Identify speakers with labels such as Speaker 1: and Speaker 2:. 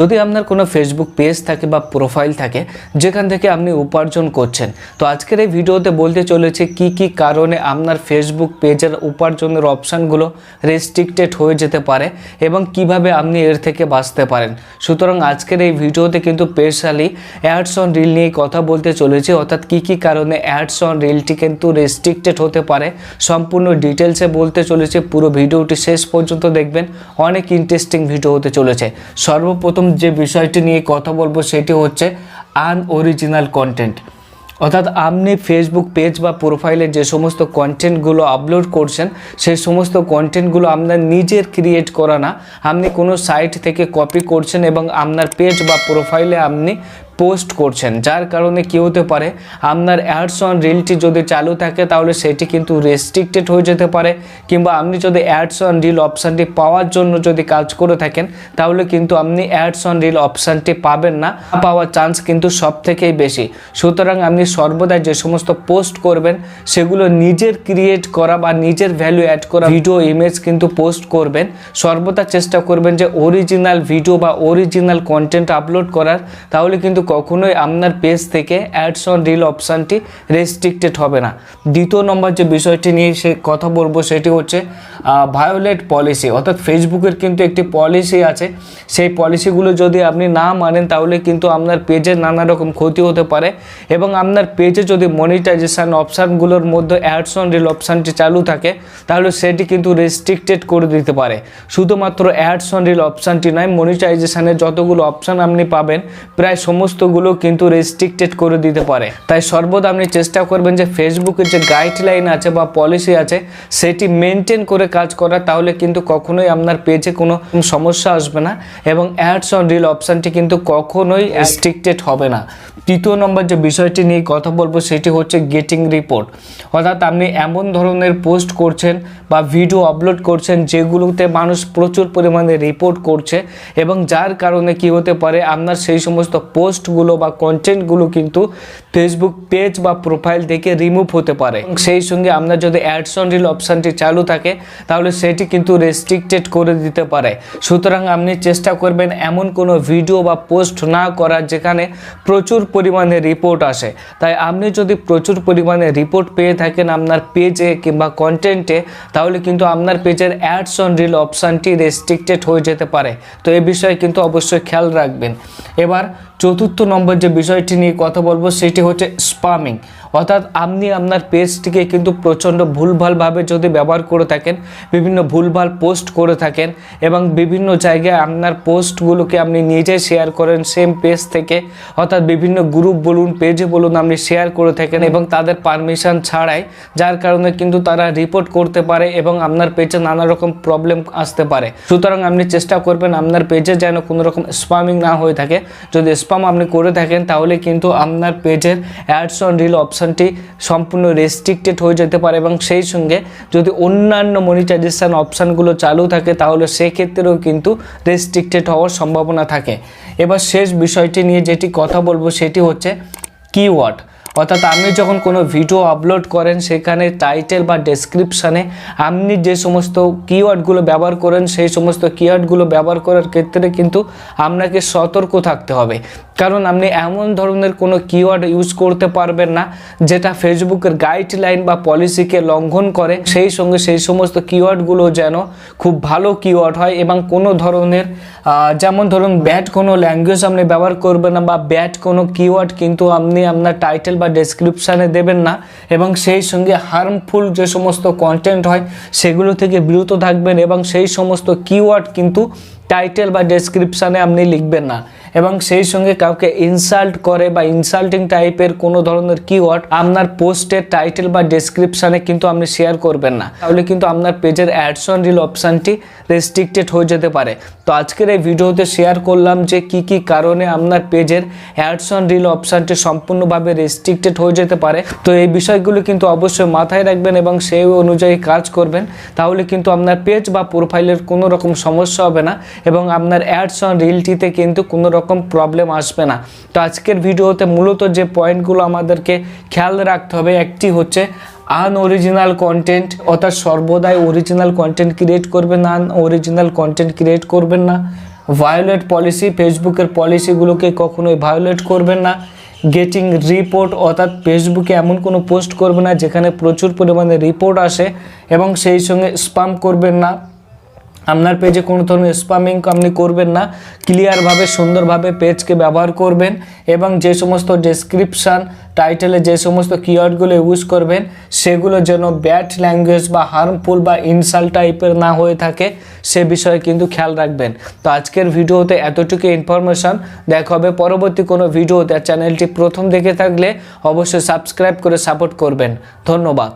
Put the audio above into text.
Speaker 1: যদি আপনার কোনো ফেসবুক পেজ থাকে বা প্রোফাইল থাকে, যেখান থেকে আপনি উপার্জন করছেন, তো আজকের এই ভিডিওতে বলতে চলেছে কি কি কারণে আপনার ফেসবুক পেজের উপার্জনের অপশানগুলো রেস্ট্রিক্টেড হয়ে যেতে পারে এবং কীভাবে আপনি এর থেকে বাঁচতে পারেন। সুতরাং আজকের এই ভিডিওতে কিন্তু স্পেশালি অ্যাডস অন রিল নিয়ে কথা বলতে চলেছি, অর্থাৎ কি কি কারণে অ্যাডস অন রিলটি কিন্তু রেস্ট্রিক্টেড হতে পারে সম্পূর্ণ ডিটেলসে বলতে চলেছে, পুরো ভিডিওটি শেষ পর্যন্ত দেখবেন, অনেক ইন্টারেস্টিং ভিডিও হতে চলেছে। সর্বপ্রথম যে বিষয়টি নিয়ে কথা বলব সেটি হচ্ছে আনঅরিজিনাল কন্টেন্ট অর্থাৎ আপনি ফেসবুক পেজ বা প্রোফাইলে যে সমস্ত কন্টেন্টগুলো আপলোড করছেন, সেই সমস্ত কন্টেন্টগুলো আপনার নিজের ক্রিয়েট করা না। আপনি কোনো সাইট থেকে কপি করছেন এবং আপনার পেজ বা প্রোফাইলে আপনি পোস্ট করছেন, যার কারণে কী হতে পারে? আপনার অ্যাডস অন রিলটি যদি চালু থাকে, তাহলে সেটি কিন্তু রেস্ট্রিক্টেড হয়ে যেতে পারে, কিংবা আপনি যদি অ্যাডস অন রিল অপশানটি পাওয়ার জন্য যদি কাজ করে থাকেন, তাহলে কিন্তু আপনি অ্যাডস অন রিল অপশানটি পাবেন না। পাওয়ার চান্স কিন্তু সব থেকেই বেশি। সুতরাং আপনি সর্বদা যে সমস্ত পোস্ট করবেন, সেগুলো নিজের ক্রিয়েট করা বা নিজের ভ্যালু অ্যাড করা ভিডিও ইমেজ কিন্তু পোস্ট করবেন। সর্বদা চেষ্টা করবেন যে অরিজিনাল ভিডিও বা অরিজিনাল কন্টেন্ট আপলোড করার, তাহলে কিন্তু কখনোই আপনার পেজ থেকে অ্যাডস অন রিল অপশানটি রেস্ট্রিক্টেড হবে না। দ্বিতীয় নম্বর যে বিষয়টি নিয়ে সে কথা বলব সেটি হচ্ছে ভায়োলেট পলিসি অর্থাৎ ফেসবুকের কিন্তু একটি পলিসি আছে। সেই পলিসিগুলো যদি আপনি না মানেন, তাহলে কিন্তু আপনার পেজের নানা রকম ক্ষতি হতে পারে এবং আপনার পেজে যদি মনিটাইজেশান অপশানগুলোর মধ্যে অ্যাডস অন রিল অপশানটি চালু থাকে, তাহলে সেটি কিন্তু রেস্ট্রিক্টেড করে দিতে পারে। শুধুমাত্র অ্যাডস অন রিল অপশানটি নয় মনিটাইজেশানের যতগুলো অপশান আপনি পাবেন, প্রায় সমস্তগুলো কিন্তু রেস্ট্রিক্টেড করে দিতে পারে। তাই সর্বদা আপনি চেষ্টা করবেন যে ফেসবুকের যে গাইডলাইন আছে বা পলিসি আছে সেটি মেনটেন করে কাজ করা তাহলে কিন্তু কখনোই আপনার পেজে কোনো সমস্যা আসবে না এবং অ্যাডস অন রিল অপশানটি কিন্তু কখনোই রেস্ট্রিক্টেড হবে না। তৃতীয় নম্বর যে বিষয়টি নিয়ে কথা বলব সেটি হচ্ছে গেটিং রিপোর্ট অর্থাৎ আপনি এমন ধরনের পোস্ট করছেন বা ভিডিও আপলোড করছেন যেগুলোতে মানুষ প্রচুর পরিমাণে রিপোর্ট করছে এবং যার কারণে কি হতে পারে আপনার সেই সমস্ত পোস্টগুলো বা কন্টেন্টগুলো কিন্তু ফেসবুক পেজ বা প্রোফাইল থেকে রিমুভ হতে পারে। সেই সঙ্গে আপনার যদি অ্যাডস অন রিল অপশানটি চালু থাকে, তাহলে সেটি কিন্তু রেস্ট্রিক্টেড করে দিতে পারে। সুতরাং আপনি চেষ্টা করবেন এমন কোনো ভিডিও বা পোস্ট না করার যেখানে প্রচুর পরিমাণে রিপোর্ট আসে। তাই আপনি যদি প্রচুর পরিমাণে রিপোর্ট পেয়ে থাকেন আপনার পেজে কিংবা কন্টেন্টে তাহলে কিন্তু আপনার পেজের অ্যাডস অন রিল অপশানটি রেস্ট্রিক্টেড হয়ে যেতে পারে। তো এই বিষয়ে কিন্তু অবশ্যই খেয়াল রাখবেন। এবার চতুর্থ নম্বর যে বিষয়টি নিয়ে কথা বলব, সেটি হচ্ছে স্পামিং অর্থাৎ আপনি আপনার পেজটিকে কিন্তু প্রচণ্ড ভুলভালভাবে যদি ব্যবহার করে থাকেন, বিভিন্ন ভুলভাল পোস্ট করে থাকেন এবং বিভিন্ন জায়গায় আপনার পোস্টগুলোকে আপনি নিজে শেয়ার করেন সেম পেজ থেকে, অর্থাৎ বিভিন্ন গ্রুপ বলুন পেজে বলুন আপনি শেয়ার করে থাকেন এবং তাদের পারমিশন ছাড়াই, যার কারণে কিন্তু তারা রিপোর্ট করতে পারে এবং আপনার পেজে নানা রকম প্রবলেম আসতে পারে। সুতরাং আপনি চেষ্টা করবেন আপনার পেজে যেন কোনো রকম স্পামিং না হয়ে থাকে। যদি স্পাম আপনি করে থাকেন, তাহলে কিন্তু আপনার পেজের অ্যাডস অন রিল অপশানটি সম্পূর্ণ রেস্ট্রিক্টেড হয়ে যেতে পারে এবং সেই সঙ্গে যদি অন্যান্য মনিটাইজেশান অপশানগুলো চালু থাকে তাহলে সেক্ষেত্রেও কিন্তু রেস্ট্রিক্টেড হওয়ার সম্ভাবনা থাকে। এবার শেষ বিষয়টি নিয়ে যেটি কথা বলব সেটি হচ্ছে কিওয়ার্ড অর্থাৎ আপনি যখন কোনো ভিডিও আপলোড করেন সেখানে টাইটেল বা ডেসক্রিপশানে আপনি যে সমস্ত কিওয়ার্ডগুলো ব্যবহার করেন সেই সমস্ত কিওয়ার্ডগুলো ব্যবহার করার ক্ষেত্রে কিন্তু আপনাকে সতর্ক থাকতে হবে। কারণ আপনি এমন ধরনের কোনো কিওয়ার্ড ইউজ করতে পারবেন না, যেটা ফেসবুকের গাইডলাইন বা পলিসিকে লঙ্ঘন করে। সেই সঙ্গে সেই সমস্ত কিওয়ার্ডগুলো যেন খুব ভালো কিওয়ার্ড হয় এবং কোনো ধরনের যেমন ধরুন ব্যাড কোনো ল্যাঙ্গুয়েজ আপনি ব্যবহার করবেন না বা ব্যাড কোনো কিওয়ার্ড কিন্তু আপনি আপনার টাইটেল বা ডেসক্রিপশানে দেবেন না এবং সেই সঙ্গে হার্মফুল যে সমস্ত কন্টেন্ট হয়, সেগুলো থেকে বিরত থাকবেন এবং সেই সমস্ত কিওয়ার্ড কিন্তু টাইটেল বা ডেসক্রিপশানে আপনি লিখবেন না। এবং সেই সঙ্গে কাউকে ইনসাল্ট করে বা ইনসাল্টিং টাইপের কোনো ধরনের কিওয়ার্ড আপনার পোস্টের টাইটেল বা ডেসক্রিপশানে কিন্তু আপনি শেয়ার করবেন না। তাহলে কিন্তু আপনার পেজের অ্যাডস অন রিল অপশানটি রেস্ট্রিক্টেড হয়ে যেতে পারে। তো আজকের এই ভিডিওতে শেয়ার করলাম যে কি কি কারণে আপনার পেজের অ্যাডস অন রিল অপশানটি সম্পূর্ণভাবে রেস্ট্রিক্টেড হয়ে যেতে পারে। তো এই বিষয়গুলো কিন্তু অবশ্যই মাথায় রাখবেন এবং সেই অনুযায়ী কাজ করবেন। তাহলে কিন্তু আপনার পেজ বা প্রোফাইলের কোনো রকম সমস্যা হবে না এবং আপনার অ্যাডস অন রিলটিতে কিন্তু কোনো রকম প্রবলেম আসবে না। তো আজকের ভিডিওতে মূলত যে পয়েন্টগুলো আমাদেরকে খেয়াল রাখতে হবে, একটি হচ্ছে আনঅরিজিনাল কন্টেন্ট অর্থাৎ সর্বদাই অরিজিনাল কন্টেন্ট ক্রিয়েট করবেন না অরিজিনাল কন্টেন্ট ক্রিয়েট করবেন না। ভায়োলেট পলিসি ফেসবুকের পলিসিগুলোকে কখনোই ভায়োলেট করবেন না। গেটিং রিপোর্ট অর্থাৎ ফেসবুকে এমন কোনো পোস্ট করবে না, যেখানে প্রচুর পরিমাণে রিপোর্ট আসে এবং সেই সঙ্গে স্পাম করবেন না। আপনার পেজে কোনো ধরনের স্পামিং আপনি করবেন না। ক্লিয়ারভাবে সুন্দরভাবে পেজকে ব্যবহার করবেন এবং যে সমস্ত ডেসক্রিপশান টাইটেলে যে সমস্ত কিওয়ার্ডগুলো ইউজ করবেন, সেগুলো যেন ব্যাড ল্যাঙ্গুয়েজ বা হার্মফুল বা ইনসাল্ট টাইপের না হয়ে থাকে, সে বিষয়ে কিন্তু খেয়াল রাখবেন। তো আজকের ভিডিওতে এতটুকু ইনফরমেশন দেখা হবে পরবর্তী কোনো ভিডিওতে। চ্যানেলটি প্রথম দেখে থাকলে অবশ্যই সাবস্ক্রাইব করে সাপোর্ট করবেন। ধন্যবাদ।